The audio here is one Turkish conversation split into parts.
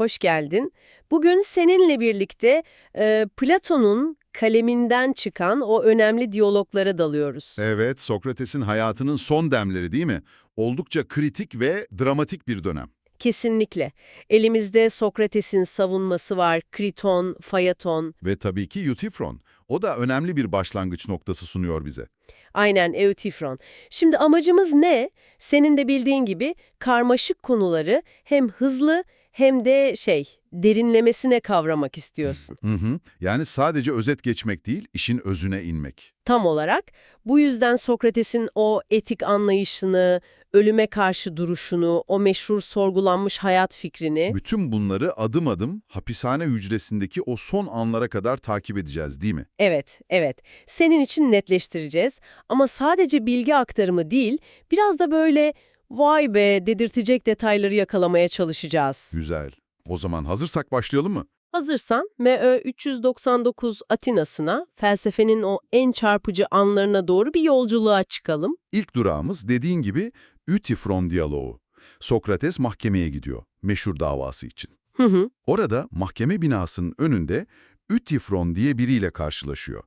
hoş geldin. Bugün seninle birlikte e, Platon'un kaleminden çıkan o önemli diyaloglara dalıyoruz. Evet, Sokrates'in hayatının son demleri değil mi? Oldukça kritik ve dramatik bir dönem. Kesinlikle. Elimizde Sokrates'in savunması var, Kriton, Fayaton, Ve tabii ki Eutifron. O da önemli bir başlangıç noktası sunuyor bize. aynen Eutifron. Şimdi amacımız ne? Senin de bildiğin gibi karmaşık konuları hem hızlı hem de şey, derinlemesine kavramak istiyorsun. Hı hı. Yani sadece özet geçmek değil, işin özüne inmek. Tam olarak bu yüzden Sokrates'in o etik anlayışını, ölüme karşı duruşunu, o meşhur sorgulanmış hayat fikrini Bütün bunları adım adım hapishane hücresindeki o son anlara kadar takip edeceğiz değil mi? Evet, evet. Senin için netleştireceğiz. Ama sadece bilgi aktarımı değil, biraz da böyle vay be dedirtecek detayları yakalamaya çalışacağız. Güzel. O zaman hazırsak başlayalım mı? Hazırsan MÖ 399 Atina'sına, felsefenin o en çarpıcı anlarına doğru bir yolculuğa çıkalım. İlk durağımız dediğin gibi Eutifron diyaloğu. Sokrates mahkemeye gidiyor, meşhur davası için. Hı hı. Orada mahkeme binasının önünde Eutifron diye biriyle karşılaşıyor.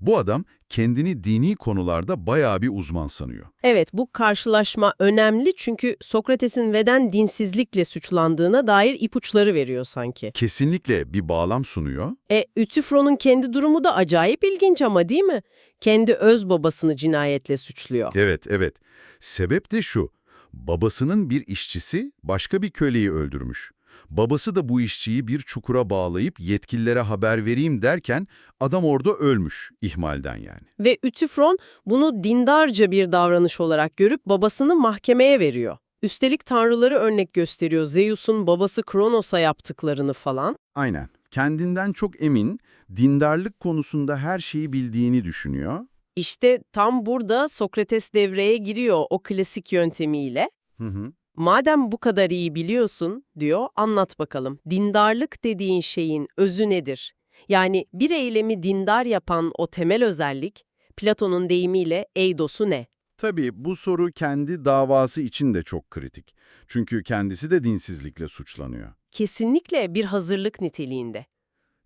Bu adam kendini dini konularda bayağı bir uzman sanıyor. Evet, bu karşılaşma önemli çünkü Sokrates'in veden dinsizlikle suçlandığına dair ipuçları veriyor sanki. Kesinlikle bir bağlam sunuyor. E, Ütifron'un kendi durumu da acayip ilginç ama değil mi? Kendi öz babasını cinayetle suçluyor. Evet, evet. Sebep de şu. Babasının bir işçisi başka bir köleyi öldürmüş. Babası da bu işçiyi bir çukura bağlayıp yetkililere haber vereyim derken adam orada ölmüş ihmalden yani. Ve Ütifron bunu dindarca bir davranış olarak görüp babasını mahkemeye veriyor. Üstelik tanrıları örnek gösteriyor. Zeus'un babası Kronos'a yaptıklarını falan. Aynen. Kendinden çok emin, dindarlık konusunda her şeyi bildiğini düşünüyor. İşte tam burada Sokrates devreye giriyor o klasik yöntemiyle. Hı hı. Madem bu kadar iyi biliyorsun, diyor, anlat bakalım. Dindarlık dediğin şeyin özü nedir? Yani bir eylemi dindar yapan o temel özellik, Platon'un deyimiyle eidosu ne? Tabii bu soru kendi davası için de çok kritik. Çünkü kendisi de dinsizlikle suçlanıyor. Kesinlikle bir hazırlık niteliğinde.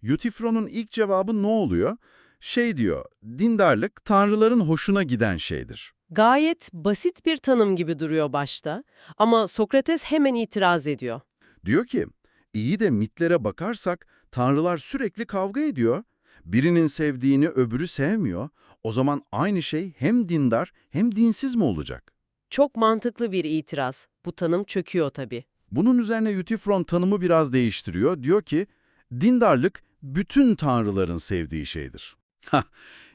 Eutifron'un ilk cevabı ne oluyor? Şey diyor, dindarlık tanrıların hoşuna giden şeydir. Gayet basit bir tanım gibi duruyor başta ama Sokrates hemen itiraz ediyor. Diyor ki, iyi de mitlere bakarsak tanrılar sürekli kavga ediyor. Birinin sevdiğini öbürü sevmiyor. O zaman aynı şey hem dindar hem dinsiz mi olacak? Çok mantıklı bir itiraz. Bu tanım çöküyor tabii. Bunun üzerine Eutifron tanımı biraz değiştiriyor. Diyor ki, dindarlık bütün tanrıların sevdiği şeydir. Hah,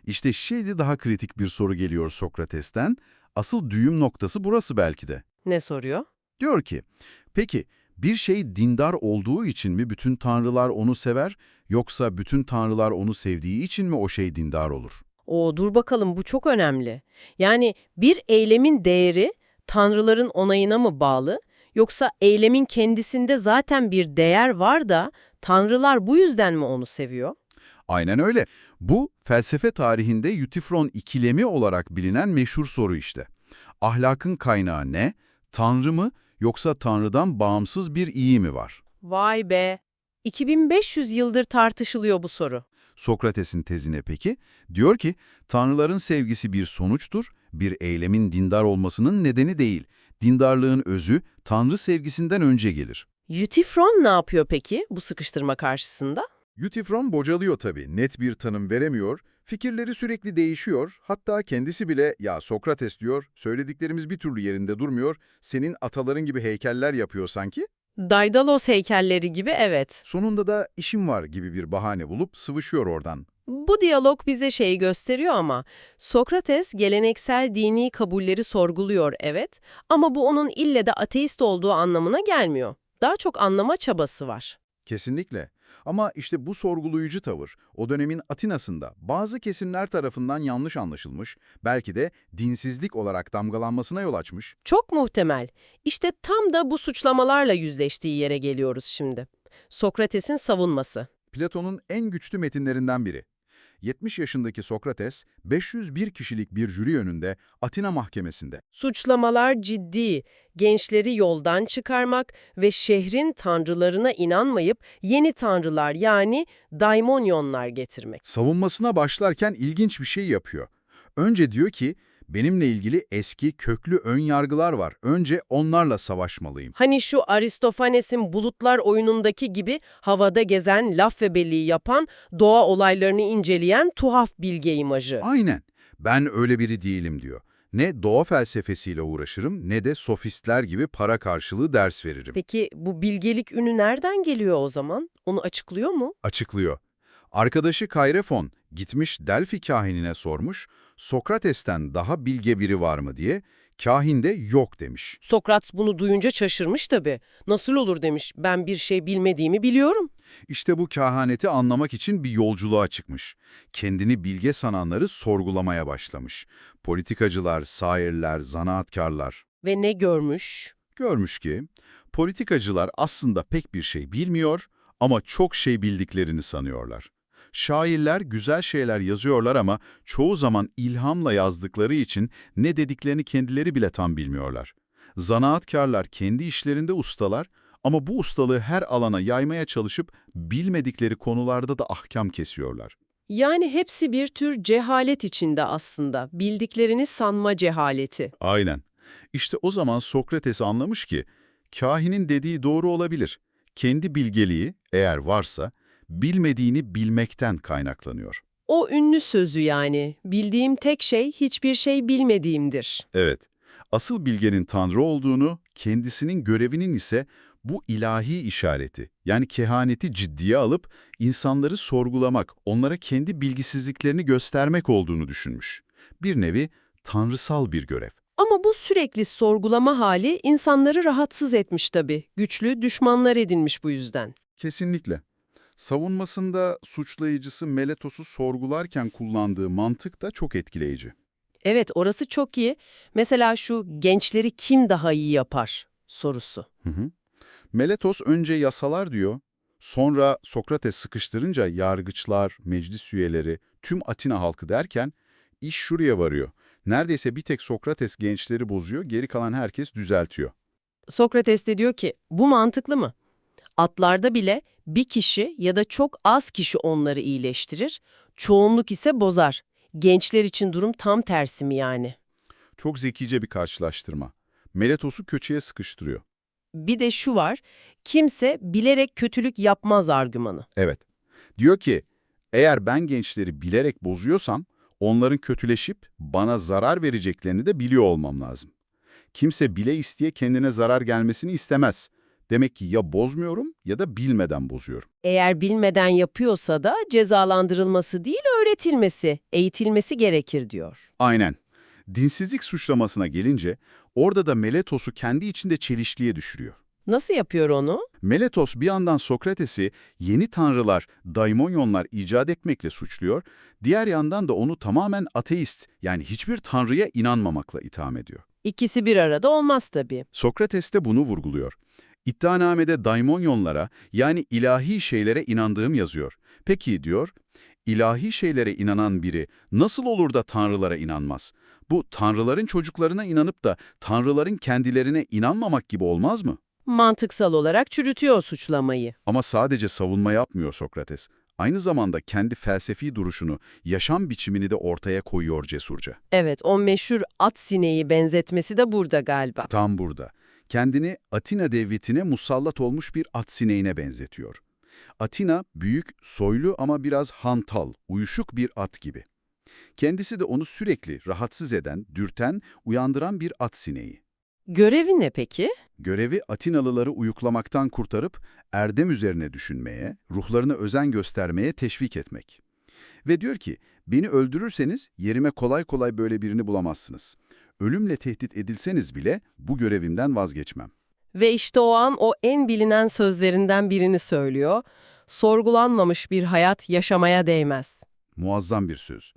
işte şimdi daha kritik bir soru geliyor Sokrates'ten. Asıl düğüm noktası burası belki de. Ne soruyor? Diyor ki, peki bir şey dindar olduğu için mi bütün tanrılar onu sever, yoksa bütün tanrılar onu sevdiği için mi o şey dindar olur? O dur bakalım bu çok önemli. Yani bir eylemin değeri tanrıların onayına mı bağlı yoksa eylemin kendisinde zaten bir değer var da tanrılar bu yüzden mi onu seviyor? Aynen öyle. Bu felsefe tarihinde Eutifron ikilemi olarak bilinen meşhur soru işte. Ahlakın kaynağı ne? Tanrı mı yoksa Tanrı'dan bağımsız bir iyi mi var? Vay be. 2500 yıldır tartışılıyor bu soru. Sokrates'in tezine peki? Diyor ki, tanrıların sevgisi bir sonuçtur, bir eylemin dindar olmasının nedeni değil. Dindarlığın özü tanrı sevgisinden önce gelir. Eutifron ne yapıyor peki bu sıkıştırma karşısında? Eutifron bocalıyor tabii, net bir tanım veremiyor, fikirleri sürekli değişiyor, hatta kendisi bile ya Sokrates diyor, söylediklerimiz bir türlü yerinde durmuyor, senin ataların gibi heykeller yapıyor sanki. Daidalos heykelleri gibi evet. Sonunda da işim var gibi bir bahane bulup sıvışıyor oradan. Bu diyalog bize şeyi gösteriyor ama Sokrates geleneksel dini kabulleri sorguluyor evet ama bu onun ille de ateist olduğu anlamına gelmiyor. Daha çok anlama çabası var. Kesinlikle. Ama işte bu sorgulayıcı tavır, o dönemin Atina'sında bazı kesimler tarafından yanlış anlaşılmış, belki de dinsizlik olarak damgalanmasına yol açmış. Çok muhtemel. İşte tam da bu suçlamalarla yüzleştiği yere geliyoruz şimdi. Sokrates'in savunması. Platon'un en güçlü metinlerinden biri. 70 yaşındaki Sokrates, 501 kişilik bir jüri önünde Atina mahkemesinde. Suçlamalar ciddi, gençleri yoldan çıkarmak ve şehrin tanrılarına inanmayıp yeni tanrılar yani daimonyonlar getirmek. Savunmasına başlarken ilginç bir şey yapıyor. Önce diyor ki, benimle ilgili eski köklü ön yargılar var. Önce onlarla savaşmalıyım. Hani şu Aristofanes'in bulutlar oyunundaki gibi havada gezen, laf ve belliği yapan, doğa olaylarını inceleyen tuhaf bilge imajı. Aynen. Ben öyle biri değilim diyor. Ne doğa felsefesiyle uğraşırım ne de sofistler gibi para karşılığı ders veririm. Peki bu bilgelik ünü nereden geliyor o zaman? Onu açıklıyor mu? Açıklıyor. Arkadaşı Kayrefon gitmiş Delphi kahinine sormuş, Sokrates'ten daha bilge biri var mı diye, kahin de yok demiş. Sokrat bunu duyunca şaşırmış tabii. Nasıl olur demiş, ben bir şey bilmediğimi biliyorum. İşte bu kahaneti anlamak için bir yolculuğa çıkmış. Kendini bilge sananları sorgulamaya başlamış. Politikacılar, sairler, zanaatkarlar. Ve ne görmüş? Görmüş ki, politikacılar aslında pek bir şey bilmiyor ama çok şey bildiklerini sanıyorlar. Şairler güzel şeyler yazıyorlar ama çoğu zaman ilhamla yazdıkları için ne dediklerini kendileri bile tam bilmiyorlar. Zanaatkarlar kendi işlerinde ustalar ama bu ustalığı her alana yaymaya çalışıp bilmedikleri konularda da ahkam kesiyorlar. Yani hepsi bir tür cehalet içinde aslında. Bildiklerini sanma cehaleti. Aynen. İşte o zaman Sokrates anlamış ki, kahinin dediği doğru olabilir. Kendi bilgeliği, eğer varsa, bilmediğini bilmekten kaynaklanıyor. O ünlü sözü yani. Bildiğim tek şey hiçbir şey bilmediğimdir. Evet, asıl bilgenin Tanrı olduğunu, kendisinin görevinin ise bu ilahi işareti, yani kehaneti ciddiye alıp insanları sorgulamak, onlara kendi bilgisizliklerini göstermek olduğunu düşünmüş. Bir nevi tanrısal bir görev. Ama bu sürekli sorgulama hali insanları rahatsız etmiş tabii. Güçlü düşmanlar edinmiş bu yüzden. Kesinlikle. Savunmasında suçlayıcısı Meletos'u sorgularken kullandığı mantık da çok etkileyici. Evet orası çok iyi. Mesela şu gençleri kim daha iyi yapar sorusu. Hı hı. Meletos önce yasalar diyor, sonra Sokrates sıkıştırınca yargıçlar, meclis üyeleri, tüm Atina halkı derken iş şuraya varıyor. Neredeyse bir tek Sokrates gençleri bozuyor, geri kalan herkes düzeltiyor. Sokrates de diyor ki bu mantıklı mı? Atlarda bile bir kişi ya da çok az kişi onları iyileştirir, çoğunluk ise bozar. Gençler için durum tam tersi mi yani? Çok zekice bir karşılaştırma. Meletos'u köçeye sıkıştırıyor. Bir de şu var, kimse bilerek kötülük yapmaz argümanı. Evet. Diyor ki, eğer ben gençleri bilerek bozuyorsam, onların kötüleşip bana zarar vereceklerini de biliyor olmam lazım. Kimse bile isteye kendine zarar gelmesini istemez. Demek ki ya bozmuyorum ya da bilmeden bozuyorum. Eğer bilmeden yapıyorsa da cezalandırılması değil öğretilmesi, eğitilmesi gerekir diyor. Aynen. Dinsizlik suçlamasına gelince, orada da Meletos'u kendi içinde çelişliğe düşürüyor. Nasıl yapıyor onu? Meletos bir yandan Sokrates'i yeni tanrılar, daimonyonlar icat etmekle suçluyor, diğer yandan da onu tamamen ateist yani hiçbir tanrıya inanmamakla itham ediyor. İkisi bir arada olmaz tabii. Sokrates de bunu vurguluyor. İddianamede daimonyonlara yani ilahi şeylere inandığım yazıyor. Peki diyor, ilahi şeylere inanan biri nasıl olur da tanrılara inanmaz? Bu tanrıların çocuklarına inanıp da tanrıların kendilerine inanmamak gibi olmaz mı? Mantıksal olarak çürütüyor suçlamayı. Ama sadece savunma yapmıyor Sokrates. Aynı zamanda kendi felsefi duruşunu, yaşam biçimini de ortaya koyuyor cesurca. Evet, o meşhur at sineği benzetmesi de burada galiba. Tam burada. Kendini Atina devletine musallat olmuş bir at sineğine benzetiyor. Atina büyük, soylu ama biraz hantal, uyuşuk bir at gibi. Kendisi de onu sürekli rahatsız eden, dürten, uyandıran bir at sineği. Görevi ne peki? Görevi Atinalıları uyuklamaktan kurtarıp erdem üzerine düşünmeye, ruhlarına özen göstermeye teşvik etmek. Ve diyor ki, beni öldürürseniz yerime kolay kolay böyle birini bulamazsınız. Ölümle tehdit edilseniz bile bu görevimden vazgeçmem. Ve işte o an o en bilinen sözlerinden birini söylüyor. Sorgulanmamış bir hayat yaşamaya değmez. Muazzam bir söz.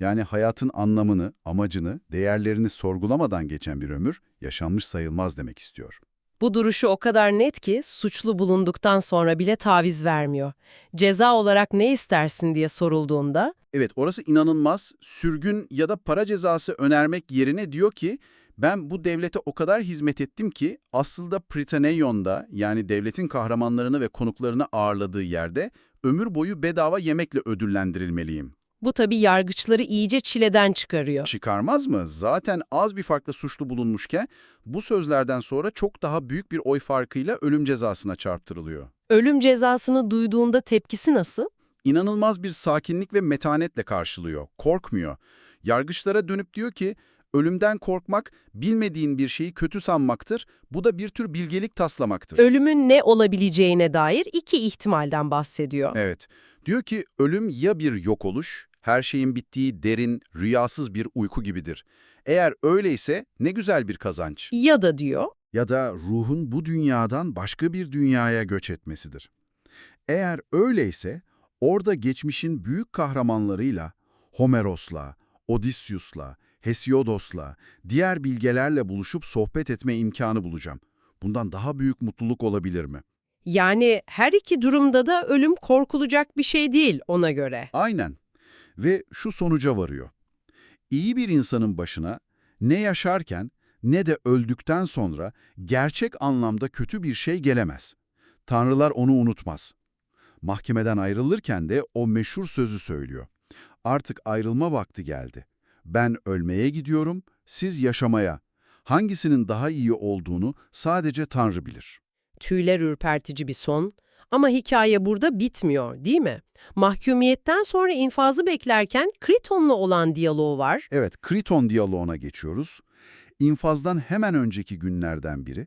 Yani hayatın anlamını, amacını, değerlerini sorgulamadan geçen bir ömür yaşanmış sayılmaz demek istiyor. Bu duruşu o kadar net ki suçlu bulunduktan sonra bile taviz vermiyor. Ceza olarak ne istersin diye sorulduğunda Evet, orası inanılmaz. Sürgün ya da para cezası önermek yerine diyor ki, ben bu devlete o kadar hizmet ettim ki aslında Pritaneion'da yani devletin kahramanlarını ve konuklarını ağırladığı yerde ömür boyu bedava yemekle ödüllendirilmeliyim. Bu tabii yargıçları iyice çileden çıkarıyor. Çıkarmaz mı? Zaten az bir farkla suçlu bulunmuşken bu sözlerden sonra çok daha büyük bir oy farkıyla ölüm cezasına çarptırılıyor. Ölüm cezasını duyduğunda tepkisi nasıl? İnanılmaz bir sakinlik ve metanetle karşılıyor. Korkmuyor. Yargıçlara dönüp diyor ki, ölümden korkmak bilmediğin bir şeyi kötü sanmaktır. Bu da bir tür bilgelik taslamaktır. Ölümün ne olabileceğine dair iki ihtimalden bahsediyor. Evet. Diyor ki ölüm ya bir yok oluş, her şeyin bittiği derin, rüyasız bir uyku gibidir. Eğer öyleyse ne güzel bir kazanç. Ya da diyor, Ya da ruhun bu dünyadan başka bir dünyaya göç etmesidir. Eğer öyleyse orada geçmişin büyük kahramanlarıyla, Homeros'la, Odysseus'la, Hesiodos'la, diğer bilgelerle buluşup sohbet etme imkanı bulacağım. Bundan daha büyük mutluluk olabilir mi? yani her iki durumda da ölüm korkulacak bir şey değil ona göre. Aynen. Ve şu sonuca varıyor. İyi bir insanın başına ne yaşarken ne de öldükten sonra gerçek anlamda kötü bir şey gelemez. Tanrılar onu unutmaz. Mahkemeden ayrılırken de o meşhur sözü söylüyor. Artık ayrılma vakti geldi. Ben ölmeye gidiyorum, siz yaşamaya. Hangisinin daha iyi olduğunu sadece Tanrı bilir. Tüyler ürpertici bir son ama hikaye burada bitmiyor değil mi? Mahkumiyetten sonra infazı beklerken Kriton'la olan diyaloğu var. Evet, Kriton diyaloğuna geçiyoruz. İnfazdan hemen önceki günlerden biri.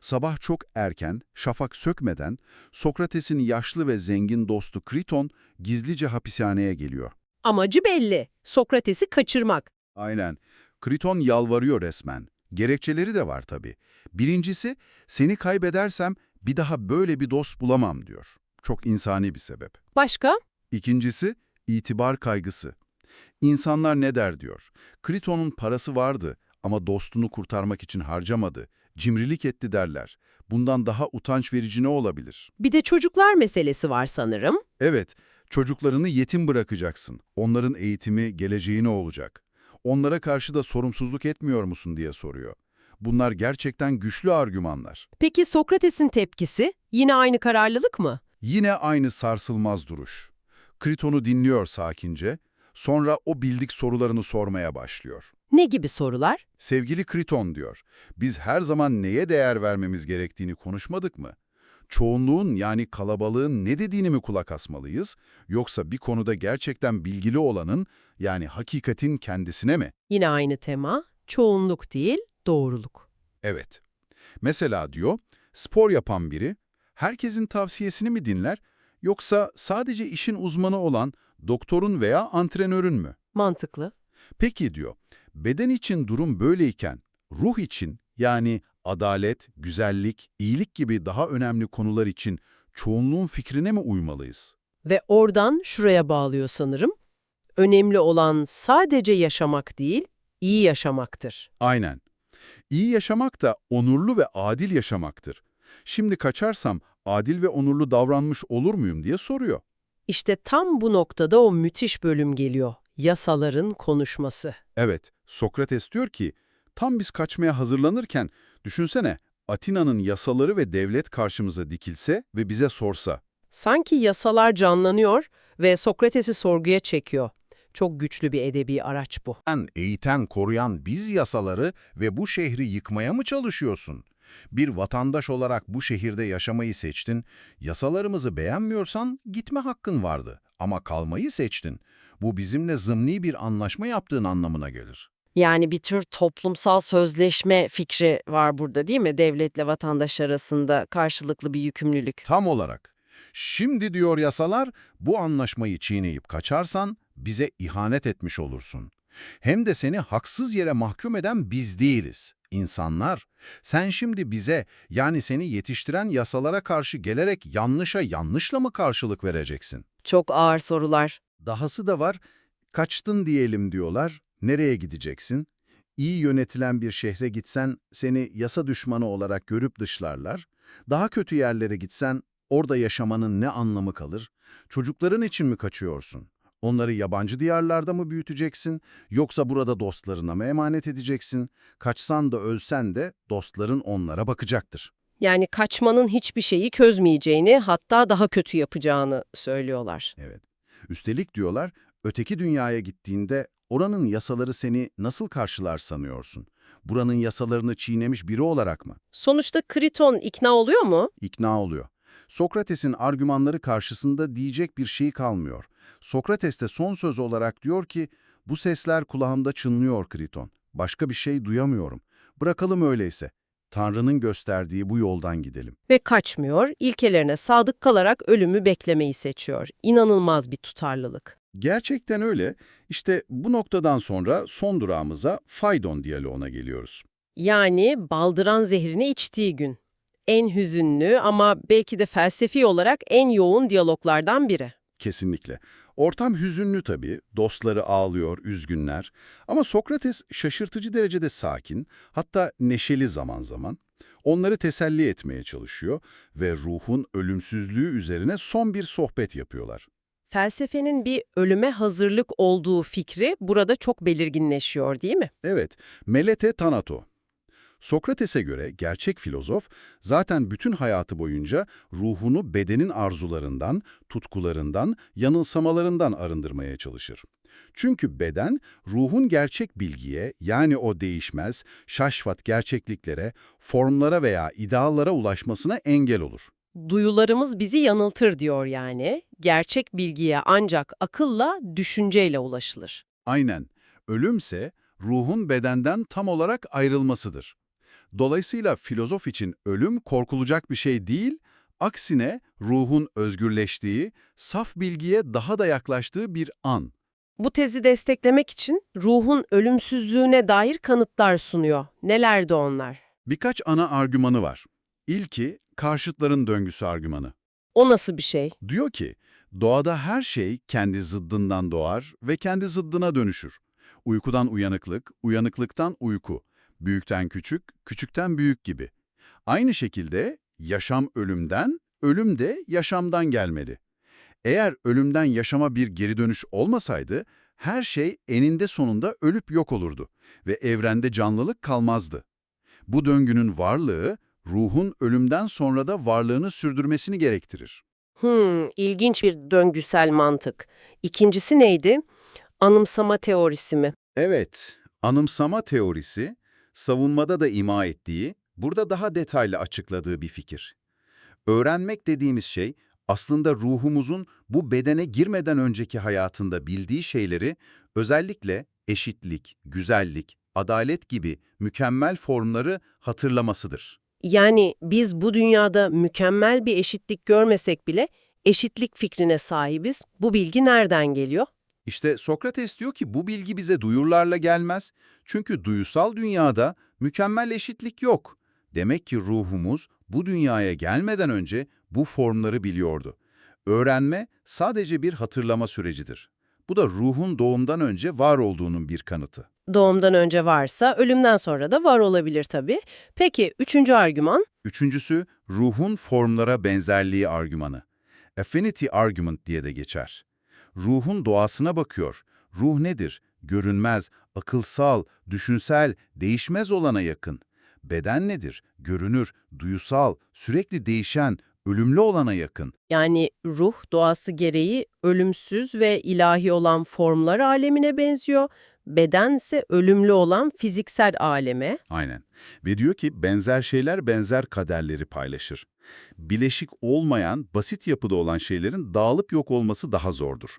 Sabah çok erken, şafak sökmeden Sokrates'in yaşlı ve zengin dostu Kriton gizlice hapishaneye geliyor. Amacı belli, Sokrates'i kaçırmak. Aynen. Kriton yalvarıyor resmen. Gerekçeleri de var tabii. Birincisi, seni kaybedersem bir daha böyle bir dost bulamam diyor. Çok insani bir sebep. Başka? İkincisi, itibar kaygısı. İnsanlar ne der diyor. Kriton'un parası vardı ama dostunu kurtarmak için harcamadı. Cimrilik etti derler. Bundan daha utanç verici ne olabilir? Bir de çocuklar meselesi var sanırım. Evet, çocuklarını yetim bırakacaksın. Onların eğitimi, geleceği ne olacak? Onlara karşı da sorumsuzluk etmiyor musun diye soruyor. Bunlar gerçekten güçlü argümanlar. Peki Sokrates'in tepkisi? Yine aynı kararlılık mı? Yine aynı sarsılmaz duruş. Kriton'u dinliyor sakince, sonra o bildik sorularını sormaya başlıyor. Ne gibi sorular? Sevgili Kriton diyor, biz her zaman neye değer vermemiz gerektiğini konuşmadık mı? Çoğunluğun yani kalabalığın ne dediğini mi kulak asmalıyız, yoksa bir konuda gerçekten bilgili olanın yani hakikatin kendisine mi? Yine aynı tema. Çoğunluk değil, doğruluk. Evet. Mesela diyor, spor yapan biri herkesin tavsiyesini mi dinler, yoksa sadece işin uzmanı olan doktorun veya antrenörün mü? Mantıklı. Peki diyor, beden için durum böyleyken ruh için yani adalet, güzellik, iyilik gibi daha önemli konular için çoğunluğun fikrine mi uymalıyız? Ve oradan şuraya bağlıyor sanırım. Önemli olan sadece yaşamak değil, iyi yaşamaktır. Aynen. İyi yaşamak da onurlu ve adil yaşamaktır. Şimdi kaçarsam adil ve onurlu davranmış olur muyum diye soruyor. İşte tam bu noktada o müthiş bölüm geliyor. Yasaların konuşması. Evet, Sokrates diyor ki, tam biz kaçmaya hazırlanırken düşünsene Atina'nın yasaları ve devlet karşımıza dikilse ve bize sorsa. Sanki yasalar canlanıyor ve Sokrates'i sorguya çekiyor. Çok güçlü bir edebi araç bu. Sen eğiten, koruyan biz yasaları ve bu şehri yıkmaya mı çalışıyorsun? Bir vatandaş olarak bu şehirde yaşamayı seçtin, yasalarımızı beğenmiyorsan gitme hakkın vardı ama kalmayı seçtin. Bu bizimle zımni bir anlaşma yaptığın anlamına gelir. Yani bir tür toplumsal sözleşme fikri var burada değil mi? Devletle vatandaş arasında karşılıklı bir yükümlülük. Tam olarak. Şimdi diyor yasalar, bu anlaşmayı çiğneyip kaçarsan bize ihanet etmiş olursun. Hem de seni haksız yere mahkum eden biz değiliz, insanlar. Sen şimdi bize, yani seni yetiştiren yasalara karşı gelerek yanlışa yanlışla mı karşılık vereceksin? Çok ağır sorular. Dahası da var, kaçtın diyelim diyorlar, nereye gideceksin? İyi yönetilen bir şehre gitsen seni yasa düşmanı olarak görüp dışlarlar. Daha kötü yerlere gitsen orada yaşamanın ne anlamı kalır? Çocukların için mi kaçıyorsun? Onları yabancı diyarlarda mı büyüteceksin, yoksa burada dostlarına mı emanet edeceksin? Kaçsan da ölsen de dostların onlara bakacaktır. Yani kaçmanın hiçbir şeyi çözmeyeceğini, hatta daha kötü yapacağını söylüyorlar. Evet. Üstelik diyorlar, öteki dünyaya gittiğinde oranın yasaları seni nasıl karşılar sanıyorsun? Buranın yasalarını çiğnemiş biri olarak mı? Sonuçta Kriton ikna oluyor mu? İkna oluyor. Sokrates'in argümanları karşısında diyecek bir şey kalmıyor. Sokrates de son söz olarak diyor ki, bu sesler kulağımda çınlıyor Kriton. Başka bir şey duyamıyorum. Bırakalım öyleyse. Tanrı'nın gösterdiği bu yoldan gidelim. Ve kaçmıyor, ilkelerine sadık kalarak ölümü beklemeyi seçiyor. İnanılmaz bir tutarlılık. Gerçekten öyle. İşte bu noktadan sonra son durağımıza Faydon diyaloğuna geliyoruz. Yani baldıran zehrini içtiği gün. En hüzünlü ama belki de felsefi olarak en yoğun diyaloglardan biri. Kesinlikle. Ortam hüzünlü tabii, dostları ağlıyor, üzgünler. Ama Sokrates şaşırtıcı derecede sakin, hatta neşeli zaman zaman. Onları teselli etmeye çalışıyor ve ruhun ölümsüzlüğü üzerine son bir sohbet yapıyorlar. Felsefenin bir ölüme hazırlık olduğu fikri burada çok belirginleşiyor değil mi? Evet, Melete Tanato. Sokrates'e göre gerçek filozof zaten bütün hayatı boyunca ruhunu bedenin arzularından, tutkularından, yanılsamalarından arındırmaya çalışır. Çünkü beden ruhun gerçek bilgiye yani o değişmez, şaşvat gerçekliklere, formlara veya ideallara ulaşmasına engel olur. Duyularımız bizi yanıltır diyor yani. Gerçek bilgiye ancak akılla, düşünceyle ulaşılır. Aynen. Ölümse ruhun bedenden tam olarak ayrılmasıdır. Dolayısıyla filozof için ölüm korkulacak bir şey değil, aksine ruhun özgürleştiği, saf bilgiye daha da yaklaştığı bir an. Bu tezi desteklemek için ruhun ölümsüzlüğüne dair kanıtlar sunuyor. Nelerdi onlar? Birkaç ana argümanı var. İlki, karşıtların döngüsü argümanı. O nasıl bir şey? Diyor ki, doğada her şey kendi zıddından doğar ve kendi zıddına dönüşür. Uykudan uyanıklık, uyanıklıktan uyku, büyükten küçük, küçükten büyük gibi. Aynı şekilde yaşam ölümden, ölüm de yaşamdan gelmeli. Eğer ölümden yaşama bir geri dönüş olmasaydı, her şey eninde sonunda ölüp yok olurdu ve evrende canlılık kalmazdı. Bu döngünün varlığı, ruhun ölümden sonra da varlığını sürdürmesini gerektirir. Hmm, ilginç bir döngüsel mantık. İkincisi neydi? Anımsama teorisi mi? Evet, anımsama teorisi, savunmada da ima ettiği, burada daha detaylı açıkladığı bir fikir. Öğrenmek dediğimiz şey, aslında ruhumuzun bu bedene girmeden önceki hayatında bildiği şeyleri, özellikle eşitlik, güzellik, adalet gibi mükemmel formları hatırlamasıdır. Yani biz bu dünyada mükemmel bir eşitlik görmesek bile eşitlik fikrine sahibiz. Bu bilgi nereden geliyor? İşte Sokrates diyor ki bu bilgi bize duyurlarla gelmez. Çünkü duyusal dünyada mükemmel eşitlik yok. Demek ki ruhumuz bu dünyaya gelmeden önce bu formları biliyordu. Öğrenme sadece bir hatırlama sürecidir. Bu da ruhun doğumdan önce var olduğunun bir kanıtı. Doğumdan önce varsa ölümden sonra da var olabilir tabii. Peki üçüncü argüman? Üçüncüsü, ruhun formlara benzerliği argümanı. Affinity argument diye de geçer. Ruhun doğasına bakıyor. Ruh nedir? Görünmez, akılsal, düşünsel, değişmez olana yakın. Beden nedir? Görünür, duyusal, sürekli değişen, ölümlü olana yakın. Yani ruh doğası gereği ölümsüz ve ilahi olan formlar alemine benziyor. Bedense ölümlü olan fiziksel aleme. Aynen. Ve diyor ki benzer şeyler benzer kaderleri paylaşır. Bileşik olmayan, basit yapıda olan şeylerin dağılıp yok olması daha zordur.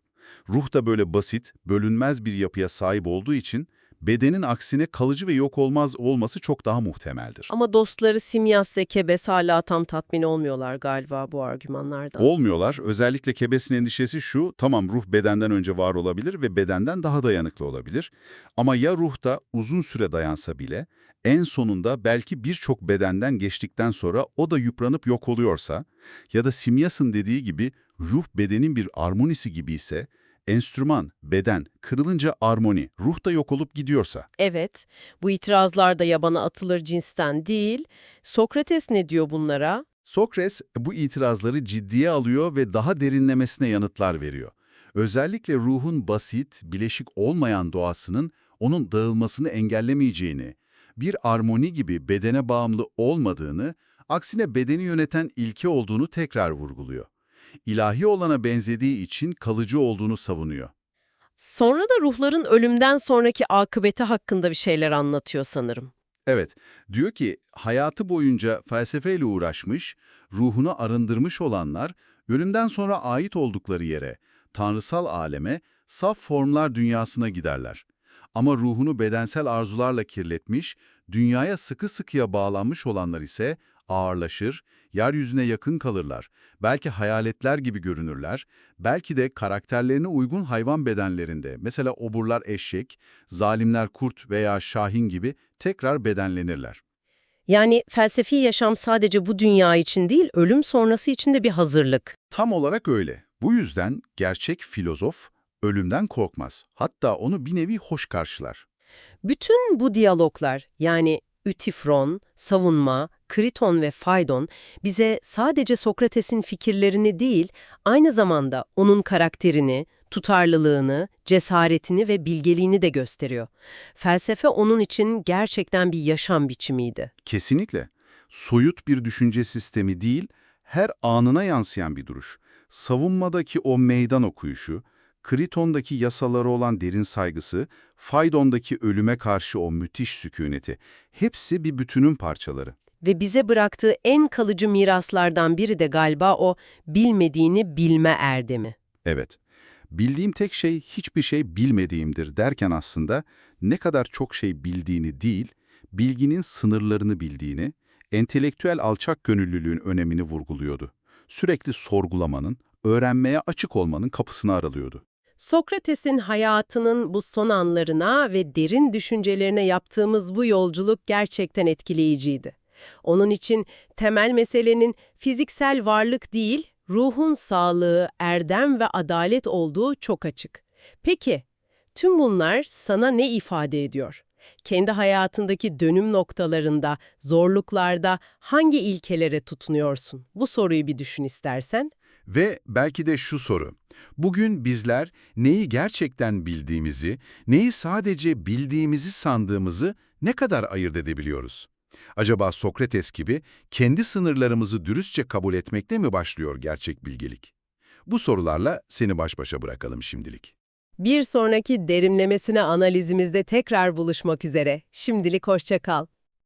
Ruh da böyle basit, bölünmez bir yapıya sahip olduğu için bedenin aksine kalıcı ve yok olmaz olması çok daha muhtemeldir. Ama dostları Simyas ve Kebes hala tam tatmin olmuyorlar galiba bu argümanlardan. Olmuyorlar. Özellikle Kebes'in endişesi şu, tamam ruh bedenden önce var olabilir ve bedenden daha dayanıklı olabilir. Ama ya ruh da uzun süre dayansa bile, en sonunda belki birçok bedenden geçtikten sonra o da yıpranıp yok oluyorsa ya da Simyas'ın dediği gibi ruh bedenin bir armonisi gibi ise, enstrüman, beden kırılınca armoni, ruh da yok olup gidiyorsa, Evet, bu itirazlar da yabana atılır cinsten değil. Sokrates ne diyor bunlara? Sokres bu itirazları ciddiye alıyor ve daha derinlemesine yanıtlar veriyor. Özellikle ruhun basit, bileşik olmayan doğasının onun dağılmasını engellemeyeceğini, bir armoni gibi bedene bağımlı olmadığını, aksine bedeni yöneten ilke olduğunu tekrar vurguluyor. İlahi olana benzediği için kalıcı olduğunu savunuyor. Sonra da ruhların ölümden sonraki akıbeti hakkında bir şeyler anlatıyor sanırım. Evet, diyor ki hayatı boyunca felsefeyle uğraşmış, ruhunu arındırmış olanlar, ölümden sonra ait oldukları yere, tanrısal aleme, saf formlar dünyasına giderler. Ama ruhunu bedensel arzularla kirletmiş, dünyaya sıkı sıkıya bağlanmış olanlar ise ağırlaşır, yeryüzüne yakın kalırlar. Belki hayaletler gibi görünürler, belki de karakterlerine uygun hayvan bedenlerinde, mesela oburlar eşek, zalimler kurt veya şahin gibi tekrar bedenlenirler. Yani felsefi yaşam sadece bu dünya için değil, ölüm sonrası için de bir hazırlık. Tam olarak öyle. Bu yüzden gerçek filozof ölümden korkmaz. Hatta onu bir nevi hoş karşılar. Bütün bu diyaloglar yani Ütifron, savunma, Kriton ve Faydon bize sadece Sokrates'in fikirlerini değil, aynı zamanda onun karakterini, tutarlılığını, cesaretini ve bilgeliğini de gösteriyor. Felsefe onun için gerçekten bir yaşam biçimiydi. Kesinlikle. Soyut bir düşünce sistemi değil, her anına yansıyan bir duruş. Savunmadaki o meydan okuyuşu, Kriton'daki yasaları olan derin saygısı, Faydon'daki ölüme karşı o müthiş sükuneti, hepsi bir bütünün parçaları. Ve bize bıraktığı en kalıcı miraslardan biri de galiba o bilmediğini bilme erdemi. Evet, bildiğim tek şey hiçbir şey bilmediğimdir derken aslında ne kadar çok şey bildiğini değil, bilginin sınırlarını bildiğini, entelektüel alçak gönüllülüğün önemini vurguluyordu. Sürekli sorgulamanın, öğrenmeye açık olmanın kapısını aralıyordu. Sokrates'in hayatının bu son anlarına ve derin düşüncelerine yaptığımız bu yolculuk gerçekten etkileyiciydi. Onun için temel meselenin fiziksel varlık değil, ruhun sağlığı, erdem ve adalet olduğu çok açık. Peki, tüm bunlar sana ne ifade ediyor? Kendi hayatındaki dönüm noktalarında, zorluklarda hangi ilkelere tutunuyorsun? Bu soruyu bir düşün istersen. Ve belki de şu soru. Bugün bizler neyi gerçekten bildiğimizi, neyi sadece bildiğimizi sandığımızı ne kadar ayırt edebiliyoruz? Acaba Sokrates gibi kendi sınırlarımızı dürüstçe kabul etmekle mi başlıyor gerçek bilgelik? Bu sorularla seni baş başa bırakalım şimdilik. Bir sonraki derinlemesine analizimizde tekrar buluşmak üzere. Şimdilik hoşça kal.